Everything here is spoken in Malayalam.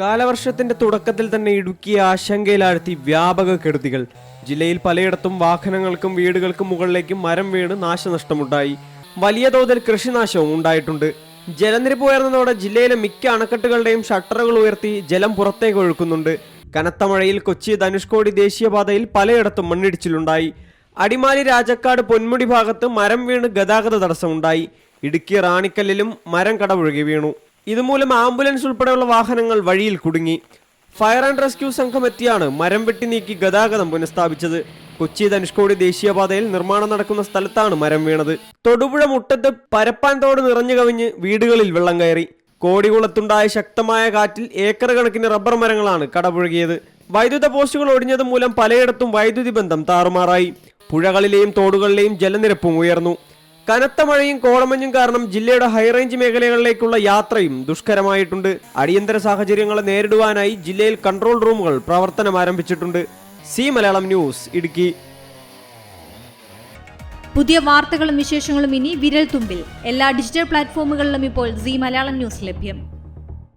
കാലവർഷത്തിന്റെ തുടക്കത്തിൽ തന്നെ ഇടുക്കിയെ ആശങ്കയിലാഴ്ത്തി വ്യാപക കെടുതികൾ. ജില്ലയിൽ പലയിടത്തും വാഹനങ്ങൾക്കും വീടുകൾക്കും മുകളിലേക്കും മരം വീണ് നാശനഷ്ടമുണ്ടായി. വലിയ തോതിൽ കൃഷിനാശവും ഉണ്ടായിട്ടുണ്ട്. ജലനിരപ്പ് ഉയർന്നതോടെ ജില്ലയിലെ മിക്ക അണക്കെട്ടുകളുടെയും ഷട്ടറുകൾ ഉയർത്തി ജലം പുറത്തേക്ക് ഒഴുക്കുന്നുണ്ട്. കനത്ത മഴയിൽ കൊച്ചി ധനുഷ്കോടി ദേശീയപാതയിൽ പലയിടത്തും മണ്ണിടിച്ചിലുണ്ടായി. അടിമാലി രാജക്കാട് പൊന്മുടി ഭാഗത്ത് മരം വീണ് ഗതാഗത തടസ്സമുണ്ടായി. ഇടുക്കി റാണിക്കല്ലിലും മരം കടപുഴകി വീണു. ഇതുമൂലം ആംബുലൻസ് ഉൾപ്പെടെയുള്ള വാഹനങ്ങൾ വഴിയിൽ കുടുങ്ങി. ഫയർ ആൻഡ് റെസ്ക്യൂ സംഘം എത്തിയാണ് മരം വെട്ടി നീക്കി ഗതാഗതം പുനഃസ്ഥാപിച്ചത്. കൊച്ചി ധനുഷ്കോടി ദേശീയപാതയിൽ നിർമ്മാണം നടക്കുന്ന സ്ഥലത്താണ് മരം വീണത്. തൊടുപുഴ മുട്ടത്ത് പരപ്പാൻ തോട് നിറഞ്ഞു കവിഞ്ഞ് വീടുകളിൽ വെള്ളം കയറി. കോടികുളത്തുണ്ടായ ശക്തമായ കാറ്റിൽ ഏക്കർ കണക്കിന് റബ്ബർ മരങ്ങളാണ് കടപുഴകിയത്. വൈദ്യുത പോസ്റ്റുകൾ ഒടിഞ്ഞത് മൂലം പലയിടത്തും വൈദ്യുതി ബന്ധം താറുമാറായി. പുഴകളിലെയും തോടുകളിലെയും ജലനിരപ്പും ഉയർന്നു. കനത്ത മഴയും കോടമഞ്ഞും കാരണം ജില്ലയുടെ ഹൈറേഞ്ച് മേഖലകളിലേക്കുള്ള യാത്രയും ദുഷ്കരമായിട്ടുണ്ട്. അടിയന്തര സാഹചര്യങ്ങളെ നേരിടുവാനായി ജില്ലയിൽ കൺട്രോൾ റൂമുകൾ പ്രവർത്തനം ആരംഭിച്ചിട്ടുണ്ട്. C Malayalam news Idukki. പുതിയ വാർത്തകളും വിശേഷങ്ങളും ഇനി വിരൽ തുമ്പിൽ എല്ലാ ഡിജിറ്റൽ പ്ലാറ്റ്ഫോമുകളിലും ഇപ്പോൾ സി മലയാളം ന്യൂസ് ലഭ്യം.